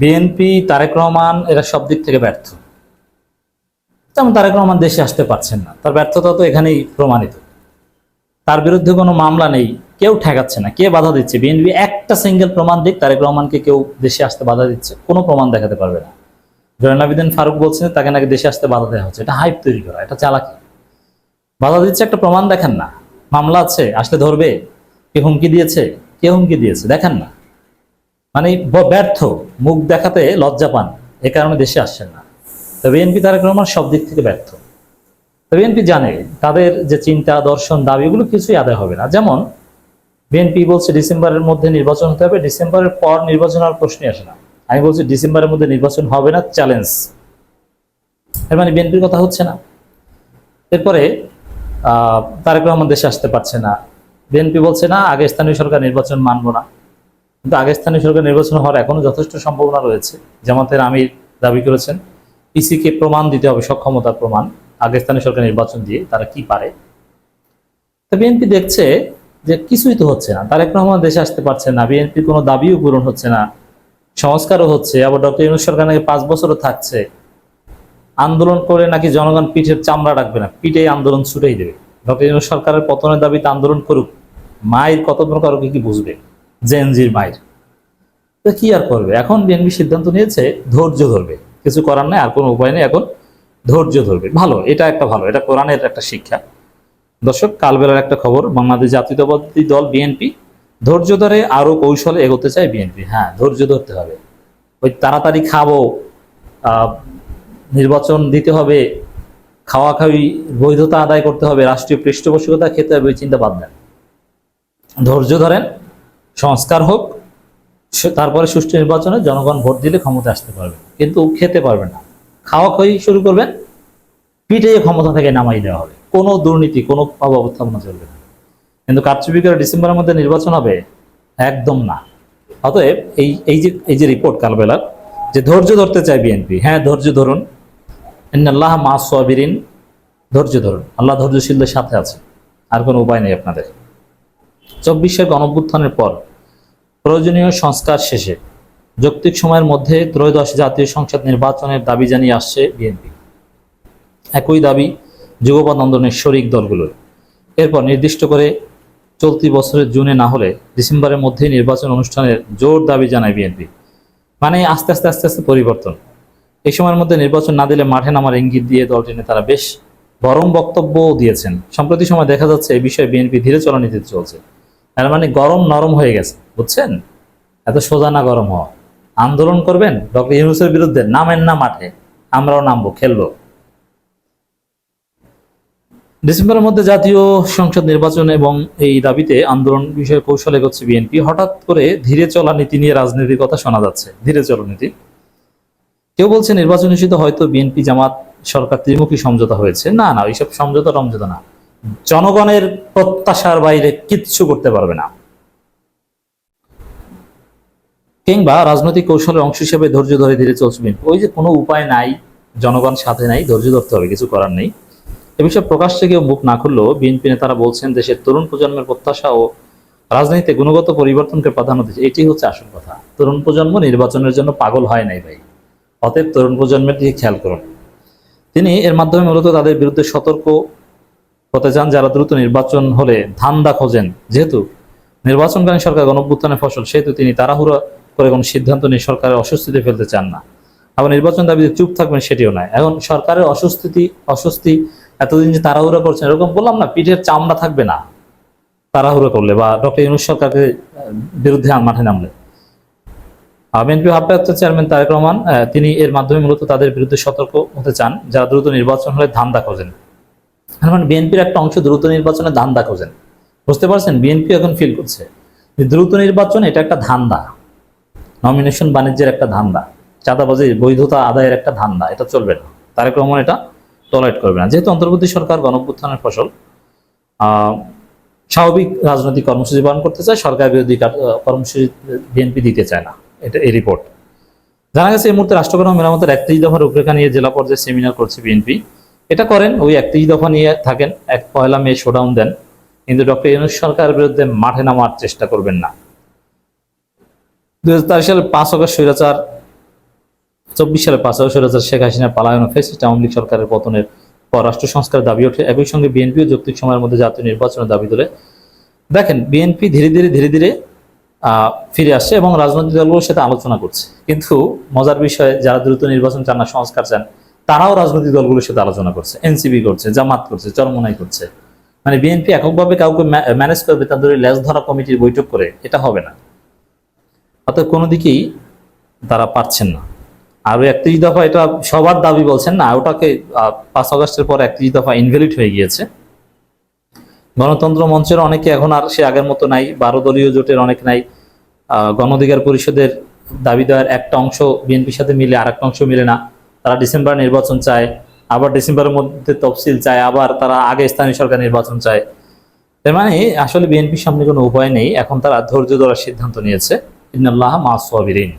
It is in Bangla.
বিএনপি তারেক রহমান, এরা সব দিক থেকে ব্যর্থ। যেমন তারেক রহমান দেশে আসতে পারছেন না। তার ব্যর্থতা তো এখানেই প্রমাণিত। তার বিরুদ্ধে কোনো মামলা নেই, কেউ ঠেকাচ্ছে না, কে বাধা দিচ্ছে? বিএনপি একটা সিঙ্গেল প্রমাণ দিক, তারেক রহমানকে কেউ দেশে আসতে বাধা দিচ্ছে, কোনো প্রমাণ দেখাতে পারবে না। জয়নাবিদিন ফারুক বলছেন, তাকে নাকি দেশে আসতে বাধা দেওয়া হচ্ছে। এটা হাইপ তৈরি করা, এটা চালাকি। বাধা দিচ্ছে, একটা প্রমাণ দেখেন না। মামলা আছে, আসলে ধরবে। কে হুমকি দিয়েছে? কে হুমকি দিয়েছে? দেখেন না। মানে ব্যর্থ, মুখ দেখাতে লজ্জা পান, এ কারণে দেশে আসছেন না। তো বিএনপি তারেক রহমান সব দিক থেকে ব্যর্থ। তো বিএনপি জানে, তাদের যে চিন্তা, দর্শন, দাবি, এগুলো কিছুই আদায় হবে না। যেমন বিএনপি বলছে ডিসেম্বরের মধ্যে নির্বাচন হতে হবে, ডিসেম্বরের পর নির্বাচন আর প্রশ্নই আসে না। আমি বলছি ডিসেম্বরের মধ্যে নির্বাচন হবে না চ্যালেঞ্জ এর মানে বিএনপির কথা হচ্ছে না। এরপরে তারেক রহমান দেশে আসতে পারছে না। বিএনপি বলছে, না, আগে স্থানীয় সরকার নির্বাচন মানবো না। কিন্তু আগে স্থানীয় সরকার নির্বাচন হওয়ার এখনও যথেষ্ট সম্ভাবনা রয়েছে। জামাতের আমির দাবি করেছেন, পিসিকে প্রমাণ দিতে হবে, সক্ষমতার প্রমাণ। আগে স্থানীয় সরকার নির্বাচন দিয়ে তারা কি পারে? তো বিএনপি দেখছে যে কিছুই তো হচ্ছে না। তারেক রহমান দেশে আসতে পারছে না, বিএনপি কোনো দাবিও পূরণ হচ্ছে না, সংস্কারও হচ্ছে, আবার ডক্টর ইউনুস সরকার নাকি পাঁচ বছরও থাকছে। আন্দোলন করে নাকি জনগণ পিঠের চামড়া রাখবে না পিঠে আন্দোলন ছুটেই দেবে। ডক্টর ইউনুস সরকারের পতনের দাবিতে আন্দোলন করুক, মায়ের কত প্রকার কি বুঝবে? জেনজির মায়ের তো কি আর করবে? এখন বিএনপি সিদ্ধান্ত নিয়েছে, ধৈর্য ধরবে। কিছু করার নাই, আর কোনো উপায় নেই, এখন ধৈর্য ধরবে। ভালো, এটা একটা ভালো, এটা কোরআনের একটা শিক্ষা। দর্শক কালবেলার একটা খবর, বাংলাদেশ জাতীয়তাবাদী দল বিএনপি ধৈর্য ধরে আরও কৌশলে এগোতে চায় বিএনপি হ্যাঁ ধৈর্য ধরতে হবে। ওই তাড়াতাড়ি খাব নির্বাচন দিতে হবে, খাওয়া খাওয়ি বৈধতা আদায় করতে হবে, রাষ্ট্রীয় পৃষ্ঠপোষকতা খেতে হবে, ওই চিন্তা বাদ দেন। ধৈর্য ধরেন সংস্কার হোক তারপরে সুষ্ঠু নির্বাচনে জনগণ ভোট দিলে ক্ষমতা আসতে পারবে। কিন্তু খেতে পারবে না। খাওয়া খাওয়ি শুরু করবেন, পিঠে ক্ষমতা থেকে নামাই দেওয়া হবে। কোনো দুর্নীতি, কোনো অবস্থাপনা চলবে না। কিন্তু কারচুপি করে ডিসেম্বরের মধ্যে নির্বাচন হবে, একদম না। অতএব এই এই যে এই যে রিপোর্ট কালবেলার, যে ধৈর্য ধরতে চায় বিএনপি হ্যাঁ ধৈর্য ধরুন। আল্লাহ মা সোয়াবিরিন ধৈর্য ধরুন। আল্লাহ ধৈর্যশীলদের সাথে আছে। আর কোনো উপায় নেই আপনাদের। চব্বিশের গণভ্যুত্থানের পর প্রয়োজনীয় সংস্কার শেষে যৌক্তিক সময়ের মধ্যে ত্রয়োদশ জাতীয় সংসদ নির্বাচনের দাবি জানিয়ে আসছে বিএনপি। একই দাবি যুগপৎ আন্দোলনের শরিক দলগুলোর। এরপর নির্দিষ্ট করে চলতি বছরের জুনে না হলে ডিসেম্বরের মধ্যেই নির্বাচন অনুষ্ঠানের জোর দাবি জানায় বিএনপি। মানে আস্তে আস্তে আস্তে আস্তে পরিবর্তন। এই সময়ের মধ্যে নির্বাচন না দিলে মাঠে নামার ইঙ্গিত দিয়ে দলটি নেতারা বেশ গরম বক্তব্য দিয়েছেন। সম্প্রতি সময় দেখা যাচ্ছে এই বিষয়ে বিএনপি ধীরে চলনীতিতে চলছে। তার মানে গরম নরম হয়ে গেছে, বুঝছেন? এত সোজা না গরম হওয়া। আন্দোলন করবেন, ডক্টর ইউনুসের বিরুদ্ধে নামেন না মাঠে, আমরাও নামবো, খেলব। ডিসেম্বরের মধ্যে জাতীয় সংসদ নির্বাচন এবং এই দাবিতে আন্দোলন বিষয়ে কৌশলে করছে বিএনপি। হঠাৎ করে ধীরে চলা নীতি নিয়ে রাজনীতির কথা শোনা যাচ্ছে, ধীরে চলা নীতি। কেউ বলছে নির্বাচন ইস্যুতে হয়তো বিএনপি জামাত সরকার ত্রিমুখী সমঝোতা হয়েছে। না না, ওইসব সমঝোতা রমঝোতা না। জনগণের প্রত্যাশার বাইরে কিচ্ছু করতে পারবে না। কিংবা রাজনৈতিক কৌশলের অংশ হিসেবে ধৈর্য ধরে ধীরে চলছে ওই যে কোনো উপায় নাই, জনগণ সাথে নাই, ধৈর্য ধরতে হবে, কিছু করার নেই। এ বিষয়ে প্রকাশ্যে কেউ মুখ না খুললেও বিএনপি নেতারা বলছেন, দেশের তরুণ প্রজন্মের প্রত্যাশা ও রাজনীতিতে গুণগত পরিবর্তনকে প্রাধান্য দিচ্ছে। এটি হচ্ছে আসল কথা। তরুণ প্রজন্ম নির্বাচনের জন্য পাগল হয় নাই ভাই। অতএব তরুণ প্রজন্মের দিকে খেয়াল করুন। তিনি এর মাধ্যমে মূলত তাদের বিরুদ্ধে সতর্ক হতে চান, যারা দ্রুত নির্বাচন হলে ধান্দা খোঁজেন। যেহেতু নির্বাচনকালীন সরকার গণভ্যুত্থানের ফসল, সেহেতু তিনি তাড়াহুড়া করে কোনো সিদ্ধান্ত নিয়ে সরকারের অস্বস্তিতে ফেলতে চান না। আবার নির্বাচন দাবিতে চুপ থাকবেন সেটিও নয়। এখন সরকারের অস্বস্তি অস্বস্তি, এতদিন যে তাড়াহুড়া করছেন, এরকম বললাম না, পিঠের চামড়া থাকবে না। তাড়াহুড়ো করলে বা ডক্টর ইউনুস সরকারকে বিরুদ্ধে মাঠে নামলে। বিএনপি ভারপ্রাপ্ত চেয়ারম্যান তারেক রহমান তিনি এর মাধ্যমে মূলত তাদের বিরুদ্ধে সতর্ক হতে চান, যারা দ্রুত নির্বাচন হলে ধান্দা খোঁজেন। মানে বিএনপির একটা অংশ দ্রুত নির্বাচনে ধান্দা খোঁজেন। বুঝতে পারছেন? বিএনপি এখন ফিল করছে। যে দ্রুত নির্বাচন এটা একটা ধান্দা। নমিনেশন বাণিজ্যের একটা ধান্দা। চাঁদাবাজির বৈধতা আদায়ের একটা ধান্দা। এটা চলবে না। তারেক রহমান এটা টলারেট করবে না। যেহেতু অন্তর্বর্তী সরকার গণভ্যুত্থানের ফসল স্বাভাবিক রাজনৈতিক কর্মসূচি পালন করতে চায়, সরকার বিরোধী কর্মসূচি বিএনপি দিতে চায় না। এটা এই রিপোর্ট জানা গেছে এই মুহূর্তে রাষ্ট্রকর্ম মেরামতের একত্রিশ দফার রূপরেখা নিয়ে জেলা পর্যায়ে সেমিনার করছে বিএনপি। এটা করেন ওই একত্রিশ দফা নিয়ে থাকেন, এক পয়লা মে শোডাউন দেন। কিন্তু ডক্টর ইউনুস সরকারের বিরুদ্ধে মাঠে নামার চেষ্টা করবেন না। দুই সালের পাঁচ অগস্ট স্বৈরাচার, চব্বিশ সালে পাঁচ বছর হাজার শেখ হাসিনা পালায়ন ফেসিস্ট আওয়ামী লীগ সরকারের পতনের পর রাষ্ট্র সংস্কারের দাবি ওঠে একই সঙ্গে বিএনপিও যৌক্তিক সময়ের মধ্যে জাতীয় নির্বাচনের দাবি তোলে। দেখেন, বিএনপি ধীরে ধীরে ধীরে ধীরে ফিরে আসছে এবং রাজনৈতিক দলগুলোর সাথে আলোচনা করছে। কিন্তু মজার বিষয়ে, যারা দ্রুত নির্বাচন চান না, সংস্কার চান তারাও রাজনৈতিক দলগুলোর সাথে আলোচনা করছে এনসিপি করছে জামাত করছে চরমনাই করছে। মানে বিএনপি এককভাবে কাউকে ম্যানেজ করবে তাদের লেজ ধরা কমিটির বৈঠক করে এটা হবে না। অর্থাৎ কোনো দিকেই তারা পারছেন না। আর একত্রিশ দফা এটা সবার দাবি বলছেন না ওটাকে পাঁচ আগস্টের পর একত্রিশ দফা ইনভ্যালিড হয়ে গিয়েছে। গণতন্ত্র মঞ্চের অনেকে এখন আর সে আগের মতো নাই বারো দলীয় জোটের অনেক নাই। আহ, গণ অধিকার পরিষদের দাবি দেওয়ার একটা অংশ বিএনপির সাথে মিলে আর একটা অংশ মিলে না। তারা ডিসেম্বর নির্বাচন চায়, আবার ডিসেম্বরের মধ্যে তফসিল চায়, আবার তারা আগে স্থানীয় সরকার নির্বাচন চায়। তার মানে আসলে বিএনপির সামনে কোনো উপায় নেই, এখন তারা ধৈর্য ধরার সিদ্ধান্ত নিয়েছে। ইন্নাল্লাহ মাসওয়াবিরিন